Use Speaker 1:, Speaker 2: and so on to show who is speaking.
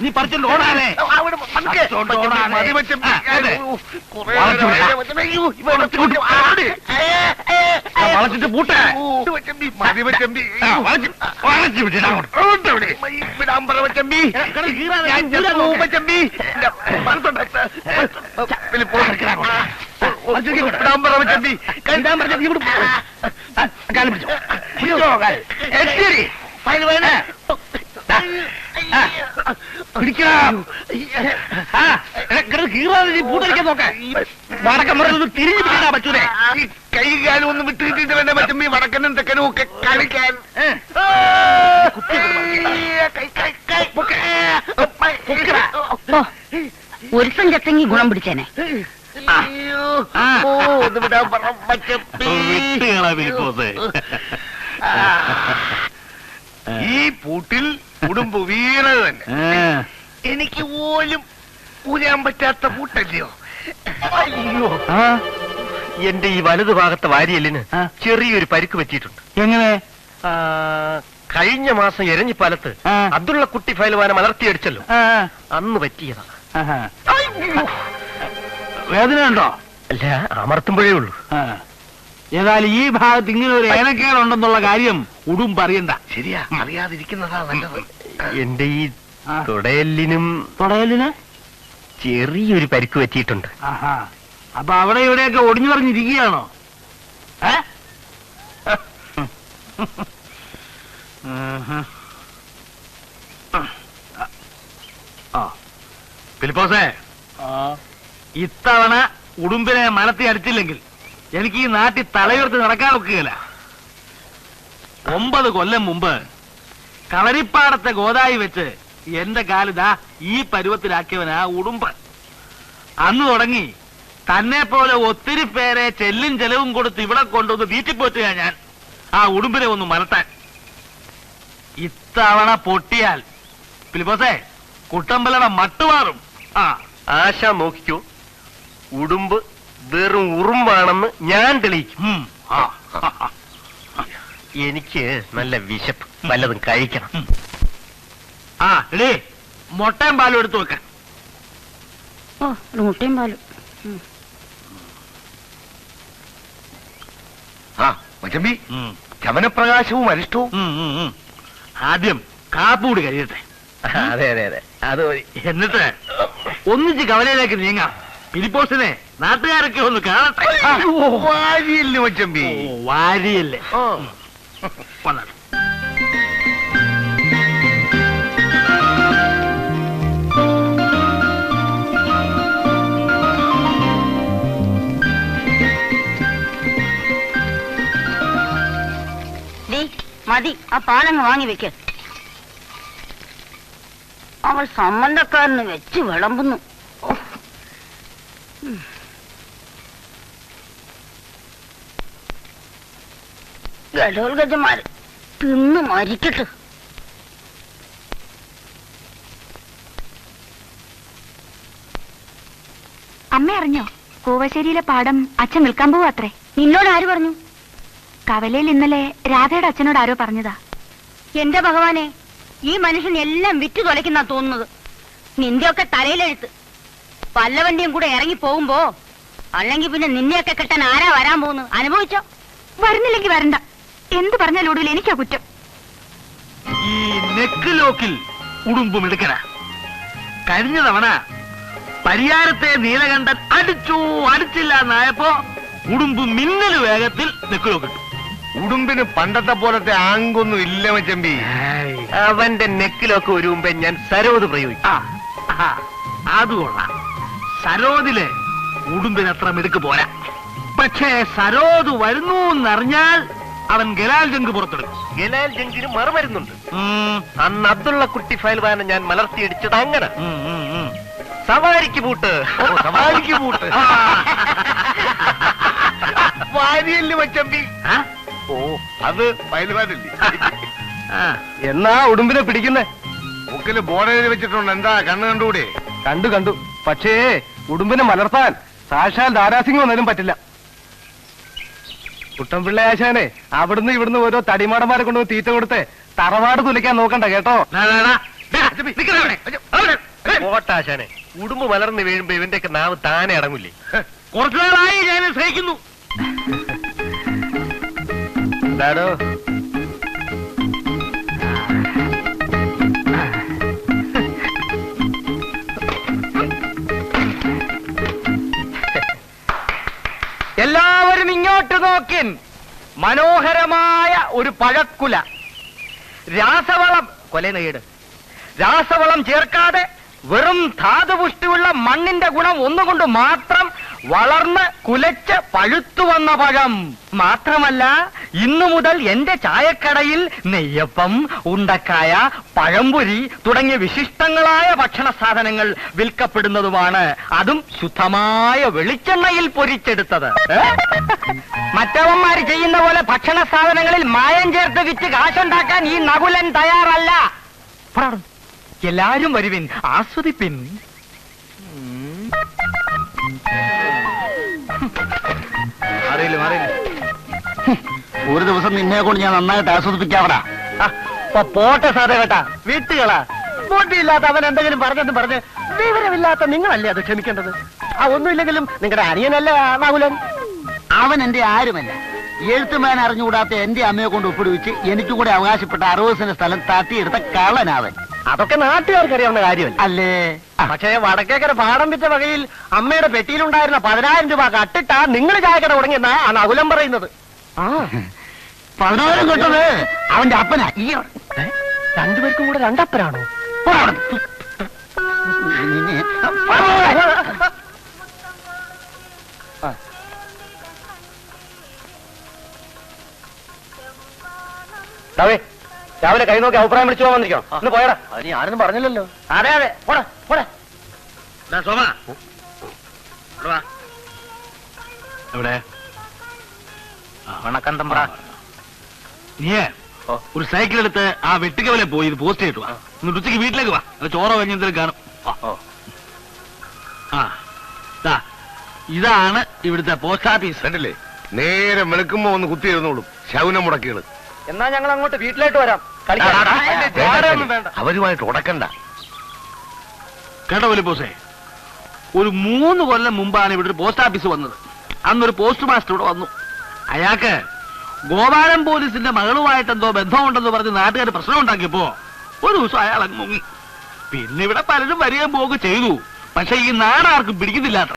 Speaker 1: നീ പറിച്ചോണ്ട് ഓടാനേ
Speaker 2: അവിടെ പതുക്കെ.
Speaker 1: പറിച്ചോണ്ട് ഓടാനേ.
Speaker 2: മതി മച്ചമ്പി. കുറേ
Speaker 1: വളച്ചു വിടാം.
Speaker 2: നേരം മച്ചമ്പി. അയ്യോ, ആടി.
Speaker 1: ആ, പൂട്ടെ വളച്ച് വളച്ച് വിട്ടിട്ട് അങ്ങോട്ട്.
Speaker 2: ഉണ്ട് ഇവിടെ. ഈ വിടാൻ പറ മച്ചമ്പി.
Speaker 1: കിടന്ന് കീറാതെ
Speaker 2: ഞാൻ
Speaker 1: കീറാൻ
Speaker 2: ചെന്ന് പോവും
Speaker 1: നോക്ക്.
Speaker 2: മച്ചമ്പി. ഇല്ല, മനസ്സുണ്ട്. ഫിലിപ്പോ,
Speaker 1: കിടക്കാൻ അങ്ങോട്ട്. വളച്ച് ഇങ്ങോട്ട്.
Speaker 2: വിടാൻ പറ മച്ചമ്പി.
Speaker 1: ഇടാൻ പറഞ്ഞ നീ ഇവിടെ പോ. ആ, കാൽ പിടിച്ചോ. പിടിച്ചോ, കാൽ. എത്തിരി. ഫയൽ വേണേ. തിരിഞ്ഞു പിടിക്കാ പറ്റൂലേ
Speaker 2: ഈ ഒന്ന് വടക്കനും തെക്കനും ഒക്കെ കളിക്കാൻ.
Speaker 3: ഒരു ചത്തെങ്കി ഗുണം പിടിച്ചേനെ.
Speaker 2: ഈ പൂട്ടിൽ ഉടുമ്പ് വീണത് തന്നെ. എനിക്ക് പോലും ഊരാൻ പറ്റാത്ത പൂട്ടല്ലയോ? അയ്യോ.
Speaker 4: എന്റെ ഈ വലതു ഭാഗത്തെ വാരിയല്ലിന് ചെറിയൊരു പരിക്ക് പറ്റിയിട്ടുണ്ട്.
Speaker 1: എങ്ങനെ?
Speaker 4: കഴിഞ്ഞ മാസം എരഞ്ഞിപ്പാലത്ത്. അബ്ദുള്ള കുട്ടി ഫയൽവാനം മലർത്തിയടിച്ചല്ലോ
Speaker 1: ആ,
Speaker 4: അന്ന് പറ്റിയതാ.
Speaker 1: വേദന ഉണ്ടോ
Speaker 4: അല്ല അമർത്തുമ്പോഴേ ഉള്ളൂ.
Speaker 1: ഏതായാലും ഈ ഭാഗത്ത് ഇങ്ങനെ ഒരു ഏനക്കേടുണ്ടെന്നുള്ള കാര്യം ഉടും പറയണ്ട.
Speaker 2: ശരിയാ അറിയാതിരിക്കുന്നതാ നല്ലത്.
Speaker 4: എന്റെ ഈ
Speaker 1: ആ.
Speaker 4: തുടയല്ലിനും
Speaker 1: തുടയലിന്
Speaker 4: ചെറിയൊരു പരിക്ക് പറ്റിയിട്ടുണ്ട്.
Speaker 1: ആഹാ. അപ്പൊ അവിടെ ഇവിടെയൊക്കെ ഒടിഞ്ഞു പറഞ്ഞിരിക്കുകയാണോ? ഫിലിപ്പോസേ ഇത്തവണ ഉടുമ്പിനെ മലത്തി അടിച്ചില്ലെങ്കിൽ എനിക്ക് ഈ നാട്ടിൽ തലയുർത്ത് നടക്കാൻ ഒക്കുകയില്ല. ഒമ്പത് കൊല്ലം മുമ്പ് കളരിപ്പാടത്തെ ഗോതായി വെച്ച് എന്റെ കാലിതാ ഈ പരുവത്തിലാക്കിയവനാ ഉടുമ്പ് അന്ന് തുടങ്ങി തന്നെ പോലെ ഒത്തിരി പേരെ ചെല്ലും ചെലവും കൊടുത്ത് ഇവിടെ കൊണ്ടുവന്ന് വീട്ടിപ്പോറ്റുക ഞാൻ. ആ ഉടുമ്പിനെ ഒന്ന് മലത്താൻ. ഇത്തവണ പൊട്ടിയാൽ പിലിപ്പോസേ കുട്ടമ്പലയുടെ മട്ടുമാറും ആ.
Speaker 4: ആശ നോക്കിക്കോ ഉടുമ്പ് വെറും ഉറുമ്പാണെന്ന് ഞാൻ തെളിയിക്കും. എനിക്ക് നല്ല വിശപ്പ്. വല്ലതും കഴിക്കണം.
Speaker 1: ആ എടേ മുട്ടയും പാലും എടുത്തു വെക്കാൻ
Speaker 3: ഓ മുട്ടയും പാലും.
Speaker 2: ആ മച്ചമ്പി
Speaker 1: ചമനപ്രകാശവും
Speaker 2: ചവനപ്രകാശവും അരിഷ്ടവും.
Speaker 1: ആദ്യം കാപ്പൂടി കഴിയട്ടെ
Speaker 4: അതെ അതെ അതെ. അത് മതി.
Speaker 1: എന്നിട്ട് ഒന്നിച്ച് കവലയിലേക്ക് നീങ്ങാം. ഫിലിപ്പോസിനെ നാട്ടുകാരൊക്കെ ഒന്ന് കാണട്ടെ.
Speaker 2: വാരിയല്ലേ മച്ചമ്പി
Speaker 1: ഓ, വാരിയല്ലേ.
Speaker 2: ഓ
Speaker 1: വന്നാട്ടെ.
Speaker 3: മതി. ആ പാലങ്ങ് വാങ്ങി വെക്ക്. അവൾ സമ്മന്തക്കാരന് വെച്ച് വിളമ്പുന്നു. ഓ. ഉം. ഗഡോൽഗജന്മാര് തിന്ന് മരിക്കട്ടെ.
Speaker 5: അമ്മ അറിഞ്ഞോ? കൂവശ്ശേരിയിലെ പാടം അച്ഛൻ നിൽക്കാൻ പോവാ അത്രേ.
Speaker 3: നിന്നോട് ആര് പറഞ്ഞു?
Speaker 5: കവലയിൽ ഇന്നലെ രാധയുടെ അച്ഛനോട് ആരോ പറഞ്ഞതാ.
Speaker 3: എന്റെ ഭഗവാനെ ഈ മനുഷ്യൻ എല്ലാം വിറ്റു തുലയ്ക്കുന്ന തോന്നുന്നത്. നിന്റെയൊക്കെ തലയിലെഴുത്ത്. വല്ലവന്റെയും കൂടെ ഇറങ്ങി പോകുമ്പോ അല്ലെങ്കിൽ പിന്നെ നിന്നെയൊക്കെ കെട്ടാൻ ആരാ വരാൻ പോകുന്നു അനുഭവിച്ചോ?
Speaker 5: വരുന്നില്ലെങ്കിൽ വരണ്ട. എന്ത് പറഞ്ഞാലും ഒടുവിൽ എനിക്കാ കുറ്റം.
Speaker 1: ഈ നെക്ക് ലോക്കിൽ ഉടുമ്പും എടുക്കണ കഴിഞ്ഞ തവണ പരിയാരത്തെ നീലകണ്ഠൻ അടിച്ചു അടിച്ചില്ല എന്നായപ്പോ ഉടുമ്പ് മിന്നൽ വേഗത്തിൽ നെക്ക് ലോക്കിട്ടു.
Speaker 2: ഉടുമ്പിന് പണ്ടത്തെ പോലത്തെ ആങ്കൊന്നും ഇല്ല മച്ചമ്പി
Speaker 4: അവന്റെ നെക്കിലൊക്കെ ഒരു മുമ്പേ ഞാൻ സരോത് പ്രയോഗിക്കും
Speaker 1: ആ, ആ, അത് കൊള്ളാം. സരോദിൽ ഉടുമ്പിനത്ര മിടുക്ക് പോരാ. പക്ഷേ സരോദ് വരുന്നു എന്നറിഞ്ഞാൽ അവൻ ഗലാൽ ജംഗ് പുറത്തെടുക്കും.
Speaker 4: ഗലാൽ ജംഗിന് മറുമരുന്നുണ്ട്. അന്ന് അബ്ദുള്ള കുട്ടി ഫയൽവാനെ ഞാൻ മലർത്തിയടിച്ചത് അങ്ങനെ. സവാരിക്ക് പൂട്ട്.
Speaker 2: ഓ, സവാരിക്ക് പൂട്ട്. വാരിയല്ലേ മച്ചമ്പി ഓ അത്
Speaker 1: ഫയൽവാനല്ലേ.
Speaker 4: എന്നാ ഉടുമ്പിനെ പിടിക്കുന്നേ?
Speaker 2: മുക്കിൽ ബോർഡറിൽ വെച്ചിട്ടുണ്ട്. എന്താ കണ്ണു കണ്ടുകൂടെ?
Speaker 4: കണ്ടു കണ്ടു. പക്ഷേ ഉടുമ്പിനെ മലർത്താൻ സാക്ഷാൽ ദാരാസിംഗ് വന്നാലും പറ്റില്ല. കുട്ടംപിള്ള ആശാനെ അവിടുന്ന് ഇവിടുന്ന് ഓരോ തടിമാടന്മാരെ കൊണ്ട് തീറ്റ കൊടുത്ത് തറവാട് തുലയ്ക്കാൻ നോക്കണ്ട കേട്ടോ? ഓട്ടാശാനെ ഉടുമ്പ് മലർന്ന് വീഴുമ്പോ ഇവന്റെയൊക്കെ നാവ് താനെ അടങ്ങില്ലേ?
Speaker 1: കുറച്ചു നാളായി ഞാൻ സഹിക്കുന്നു
Speaker 6: എല്ലാവരും ഇങ്ങോട്ട് നോക്കിൻ. മനോഹരമായ ഒരു പഴക്കുല. രാസവളം കൊല നേട് രാസവളം ചേർക്കാതെ വെറും ധാതുപുഷ്ടിയുള്ള മണ്ണിന്റെ ഗുണം ഒന്നുകൊണ്ട് മാത്രം വളർന്ന് കുലച്ച് പഴുത്തു വന്ന പഴം. മാത്രമല്ല ഇന്നു മുതൽ എന്റെ ചായക്കടയിൽ നെയ്യപ്പം ഉണ്ടക്കായ പഴംപൊരി തുടങ്ങിയ വിശിഷ്ടങ്ങളായ ഭക്ഷണ സാധനങ്ങൾ വിൽക്കപ്പെടുന്നതുമാണ് അതും ശുദ്ധമായ വെളിച്ചെണ്ണയിൽ പൊരിച്ചെടുത്തത്. മറ്റവന്മാർ ചെയ്യുന്ന പോലെ ഭക്ഷണ സാധനങ്ങളിൽ മായം ചേർത്ത് വിറ്റ് കാശുണ്ടാക്കാൻ ഈ നകുലൻ തയ്യാറല്ല. എല്ലാരും വരുവിൻ ആസ്വദിപ്പിൻ.
Speaker 2: ഒരു ദിവസം നിന്നെ കൊണ്ട് ഞാൻ നന്നായിട്ട് ആസ്വദിപ്പിക്കാവടാ.
Speaker 6: പോട്ടെ സാധേ കേട്ടാ. വീട്ടുകളാ. ബോട്ടിയില്ലാത്ത അവൻ എന്തെങ്കിലും പറഞ്ഞെന്ന് പറഞ്ഞ് വിവരമില്ലാത്ത നിങ്ങളല്ലേ അത് ക്ഷമിക്കേണ്ടത്? ആ ഒന്നുമില്ലെങ്കിലും നിങ്ങളുടെ അനിയനല്ലേ ആ
Speaker 2: അവൻ എന്റെ ആരുമല്ല. എഴുത്തുമാൻ അറിഞ്ഞുകൂടാത്ത എന്റെ അമ്മയെ കൊണ്ട് ഒപ്പിടുവിച്ച് എനിക്കും കൂടെ അവകാശപ്പെട്ട അറുപത് സ്ഥലം തട്ടിയെടുത്ത കള്ളനാവൻ
Speaker 6: അതൊക്കെ നാട്ടുകാർക്ക് അറിയാവുന്ന കാര്യമല്ല?
Speaker 2: അല്ലേ?
Speaker 6: പക്ഷേ വടക്കേക്കര പാടം വിറ്റ വകയിൽ അമ്മയുടെ പെട്ടിയിലുണ്ടായിരുന്ന പതിനായിരം രൂപ കട്ടിട്ടാ നിങ്ങൾ ചായക്കട തുടങ്ങിയെന്നാ ആ നകുലം പറയുന്നത്.
Speaker 2: പതിനായിരം കിട്ടത് അവന്റെ അപ്പനാ. ഈ?
Speaker 6: രണ്ടുപേർക്കും കൂടെ രണ്ടപ്പരാണോ രാവിലെ കൈ നോക്കി അഭിപ്രായം വിളിച്ചു പോകാൻ വന്നിരിക്കണം. ഒന്ന് പോയടാ. അത് ഞാനൊന്നും പറഞ്ഞില്ലല്ലോ. അതെ അതെ. പോടാ പോടാ.
Speaker 1: സോമ. എവിടെ?
Speaker 6: വണക്കം
Speaker 1: നീയേ ഒരു സൈക്കിൾ എടുത്ത് ആ വെട്ടിക്കവലെ പോയി ഇത് പോസ്റ്റ് ചെയ്തു വാ. എന്നിട്ട് ഉച്ചയ്ക്ക് വീട്ടിലേക്ക് വാ. അത് ചോറോ കഴിഞ്ഞെന്തെങ്കിലും കാണും. ആ ഇതാണ് ഇവിടുത്തെ പോസ്റ്റ് ഓഫീസ്.
Speaker 2: കണ്ടില്ലേ? നേരെ വെളുക്കുമ്പോ ഒന്ന് കുത്തിയിരുന്നോളും ശൗനം മുടക്കിയത്.
Speaker 6: എന്നാ ഞങ്ങൾ അങ്ങോട്ട് വീട്ടിലേക്ക് വരാം.
Speaker 2: അവരുമായിട്ട് ഉടക്കണ്ട.
Speaker 1: കേട്ടോ വലിപ്പോസേ ഒരു മൂന്ന് കൊല്ലം മുമ്പാണ് ഇവിടെ ഒരു പോസ്റ്റ് ഓഫീസ് വന്നത്. അന്നൊരു പോസ്റ്റ് മാസ്റ്റർ ഇവിടെ വന്നു. അയാൾക്ക് ഗോപാലൻ പോലീസിന്റെ മകളുമായിട്ട് എന്തോ ബന്ധമുണ്ടെന്ന് പറഞ്ഞ് നാട്ടുകാർ പ്രശ്നം ഉണ്ടാക്കിയപ്പോ ഒരു ദിവസം അയാൾ അങ്ങ് മുങ്ങി. പിന്നെ ഇവിടെ പലരും വരികയും പോവുകയും ചെയ്തു. പക്ഷെ ഈ നാടാർക്കും പിടിക്കുന്നില്ല